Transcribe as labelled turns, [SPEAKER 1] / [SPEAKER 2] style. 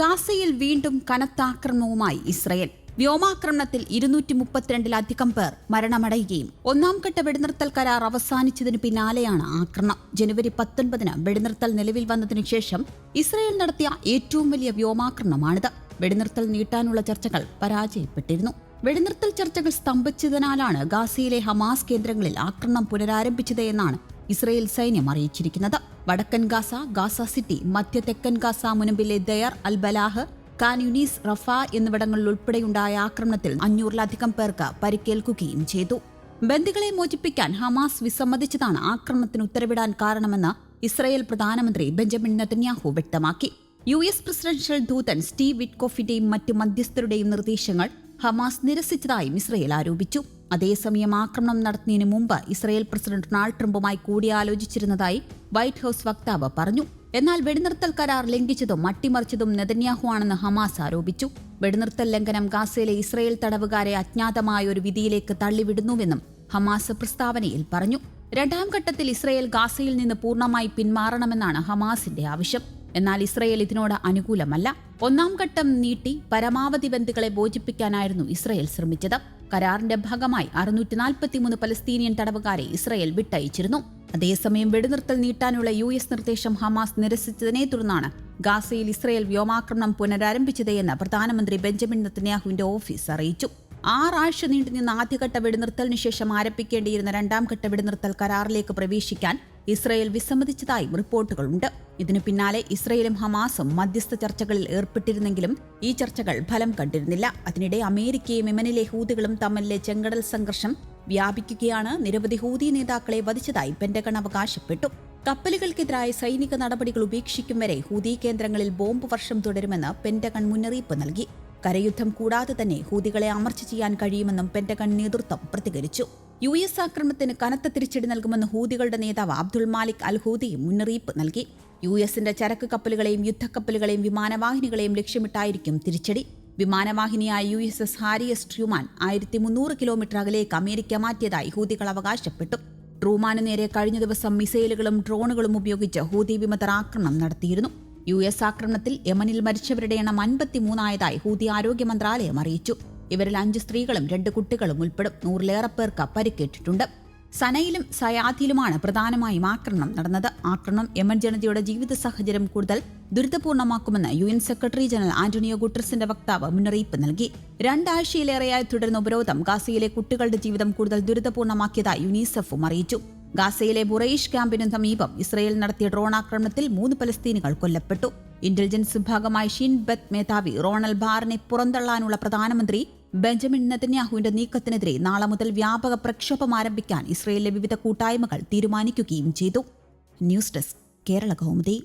[SPEAKER 1] ഗാസയിൽ വീണ്ടും കനത്താക്രമണവുമായി ഇസ്രയേൽ. വ്യോമാക്രമണത്തിൽ ഇരുന്നൂറ്റി മുപ്പത്തിരണ്ടിലധികം പേർ മരണമടയുകയും ഒന്നാം ഘട്ട വെടിനിർത്തൽ കരാർ അവസാനിച്ചതിന് പിന്നാലെയാണ് ആക്രമണം. ജനുവരി പത്തൊൻപതിന് വെടിനിർത്തൽ നിലവിൽ വന്നതിനു ശേഷം ഇസ്രയേൽ നടത്തിയ ഏറ്റവും വലിയ വ്യോമാക്രമണമാണിത്. വെടിനിർത്തൽ നീട്ടാനുള്ള ചർച്ചകൾ പരാജയപ്പെട്ടിരുന്നു. വെടിനിർത്തൽ ചർച്ചകൾ സ്തംഭിച്ചതിനാലാണ് ഗാസയിലെ ഹമാസ് കേന്ദ്രങ്ങളിൽ ആക്രമണം പുനരാരംഭിച്ചത് എന്നാണ് ഇസ്രയേൽ സൈന്യം അറിയിച്ചിരിക്കുന്നത്. വടക്കൻ ഗാസ ഗാസ സിറ്റി മധ്യ തെക്കൻ Gaza മുനമ്പിലെ Deir al Balah Khan Younis Rafah എന്നിവിടങ്ങളിൽ ഉൾപ്പെടെയുണ്ടായ ആക്രമണത്തിൽ അഞ്ഞൂറിലധികം പേർക്ക് പരിക്കേൽക്കുകയും ചെയ്തു. ബന്ദികളെ മോചിപ്പിക്കാൻ ഹമാസ് വിസമ്മതിച്ചതാണ് ആക്രമണത്തിന് ഉത്തരവിടാൻ കാരണമെന്ന് ഇസ്രയേൽ പ്രധാനമന്ത്രി ബെഞ്ചമിൻ നെതന്യാഹു വ്യക്തമാക്കി. യു എസ് പ്രസിഡൻഷ്യൽ ദൂതൻ സ്റ്റീവ് വിറ്റ്കോഫിന്റെയും മറ്റ് മധ്യസ്ഥരുടെയും നിർദ്ദേശങ്ങൾ ഹമാസ് നിരസിച്ചതായും ഇസ്രയേൽ ആരോപിച്ചു. അതേസമയം ആക്രമണം നടത്തുന്നതിന് മുമ്പ് ഇസ്രയേൽ പ്രസിഡന്റ് ഡൊണാൾഡ് ട്രംപുമായി കൂടിയാലോചിച്ചിരുന്നതായി വൈറ്റ് ഹൌസ് വക്താവ് പറഞ്ഞു. എന്നാൽ വെടിനിർത്തൽ കരാർ ലംഘിച്ചതും അട്ടിമറിച്ചതും നെതന്യാഹു ആണെന്ന് ഹമാസ് ആരോപിച്ചു. വെടിനിർത്തൽ ലംഘനം ഗാസയിലെ ഇസ്രയേൽ തടവുകാരെ അജ്ഞാതമായ ഒരു വിധിയിലേക്ക് തള്ളിവിടുന്നുവെന്നും ഹമാസ് പ്രസ്താവനയിൽ പറഞ്ഞു. രണ്ടാം ഘട്ടത്തിൽ ഇസ്രയേൽ ഗാസയിൽ നിന്ന് പൂർണമായി പിന്മാറണമെന്നാണ് ഹമാസിന്റെ ആവശ്യം. എന്നാൽ ഇസ്രയേൽ ഇതിനോട് അനുകൂലമല്ല. ഒന്നാം ഘട്ടം നീട്ടി പരമാവധി ബന്ധുക്കളെ ബോധിപ്പിക്കാനായിരുന്നു ഇസ്രയേൽ ശ്രമിച്ചത്. കരാറിന്റെ ഭാഗമായി അറുന്നൂറ്റി നാൽപ്പത്തിമൂന്ന് പലസ്തീനിയൻ തടവുകാരെ ഇസ്രയേൽ വിട്ടയച്ചിരുന്നു. അതേസമയം വെടിനിർത്തൽ നീട്ടാനുള്ള യു എസ് നിർദ്ദേശം ഹമാസ് നിരസിച്ചതിനെ തുടർന്നാണ് ഗാസയിൽ ഇസ്രയേൽ വ്യോമാക്രമണം പുനരാരംഭിച്ചതെന്ന് പ്രധാനമന്ത്രി ബെഞ്ചമിൻ നെത്തന്യാഹുവിന്റെ ഓഫീസ് അറിയിച്ചു. ആറാഴ്ച നീണ്ടുനിന്ന ആദ്യഘട്ട വെടിനിർത്തലിന് ശേഷം ആരംഭിക്കേണ്ടിയിരുന്ന രണ്ടാം ഘട്ട വെടിനിർത്തൽ കരാറിലേക്ക് പ്രവേശിക്കാൻ ഇസ്രയേൽ വിസമ്മതിച്ചതായും റിപ്പോർട്ടുകളുണ്ട്. ഇതിനു പിന്നാലെ ഇസ്രയേലും ഹമാസും മധ്യസ്ഥ ചർച്ചകളിൽ ഏർപ്പെട്ടിരുന്നെങ്കിലും ഈ ചർച്ചകൾ ഫലം കണ്ടിരുന്നില്ല. അതിനിടെ അമേരിക്കയും യമനിലെ ഹൂതികളും തമ്മിലെ ചെങ്കടൽ സംഘർഷം വ്യാപിക്കുകയാണ് നിരവധി ഹൂതി നേതാക്കളെ വധിച്ചതായി പെന്റഗൺ അവകാശപ്പെട്ടു. കപ്പലുകൾക്കെതിരായ സൈനിക നടപടികൾ ഉപേക്ഷിക്കും വരെ ഹൂതി കേന്ദ്രങ്ങളിൽ ബോംബ് വർഷം തുടരുമെന്ന് പെന്റഗൺ മുന്നറിയിപ്പ് നൽകി. കരയുദ്ധം കൂടാതെ തന്നെ ഹൂതികളെ അമർച്ച ചെയ്യാൻ കഴിയുമെന്നും പെന്റഗൺ നേതൃത്വം പ്രതികരിച്ചു. യു എസ് ആക്രമണത്തിന് കനത്ത തിരിച്ചടി നൽകുമെന്ന് ഹൂതികളുടെ നേതാവ് അബ്ദുൾ മാലിക് അൽ ഹൂദിയും മുന്നറിയിപ്പ് നൽകി. യു എസിന്റെ ചരക്ക് കപ്പലുകളെയും യുദ്ധക്കപ്പലുകളെയും വിമാനവാഹിനികളെയും ലക്ഷ്യമിട്ടായിരിക്കും തിരിച്ചടി. വിമാനവാഹിനിയായ U S S Harry S Truman ആയിരത്തി മുന്നൂറ് കിലോമീറ്റർ അകലേക്ക് അമേരിക്ക മാറ്റിയതായി ഹൂതികൾ അവകാശപ്പെട്ടു. ട്രൂമാന് നേരെ കഴിഞ്ഞ ദിവസം മിസൈലുകളും ഡ്രോണുകളും ഉപയോഗിച്ച് ഹൂതി വിമതർ ആക്രമണം നടത്തിയിരുന്നു. യു എസ് ആക്രമണത്തിൽ യമനിൽ മരിച്ചവരുടെ എണ്ണം അൻപത്തിമൂന്നായതായി ഹൂതി ആരോഗ്യ മന്ത്രാലയം അറിയിച്ചു. ഇവരിൽ അഞ്ച് സ്ത്രീകളും രണ്ട് കുട്ടികളും ഉൾപ്പെടും. നൂറിലേറെ പേർക്ക് പരിക്കേറ്റിട്ടുണ്ട്. സനയിലും സയാദിലുമാണ് പ്രധാനമായും ആക്രമണം നടന്നത്. ആക്രമണം യമൻ ജനതയുടെ ജീവിത സാഹചര്യം കൂടുതൽ ദുരിതപൂർണമാക്കുമെന്ന് U N secretary general Antonio ഗുട്ടറസിന്റെ വക്താവ് മുന്നറിയിപ്പ് നൽകി. രണ്ടാഴ്ചയിലേറെയായി തുടരുന്ന ഉപരോധം ഗാസയിലെ കുട്ടികളുടെ ജീവിതം കൂടുതൽ ദുരിതപൂർണമാക്കിയതായി യുനിസെഫും അറിയിച്ചു. ഗാസയിലെ ബുറൈഷ് ക്യാമ്പിനു സമീപം ഇസ്രയേൽ നടത്തിയ ഡ്രോൺ ആക്രമണത്തിൽ മൂന്ന് പലസ്തീനുകൾ കൊല്ലപ്പെട്ടു. ഇന്റലിജൻസ് വിഭാഗമായ ഷിൻ ബത്ത് മേധാവി റോണൽ ബാറിനെ പുറന്തള്ളാനുള്ള പ്രധാനമന്ത്രി ബെഞ്ചമിൻ നെതന്യാഹുവിന്റെ നീക്കത്തിനെതിരെ നാളെ മുതൽ വ്യാപക പ്രക്ഷോഭം ആരംഭിക്കാൻ ഇസ്രയേലിലെ വിവിധ കൂട്ടായ്മകൾ തീരുമാനിക്കുകയും ചെയ്തു. News desk Kerala Kaumudi.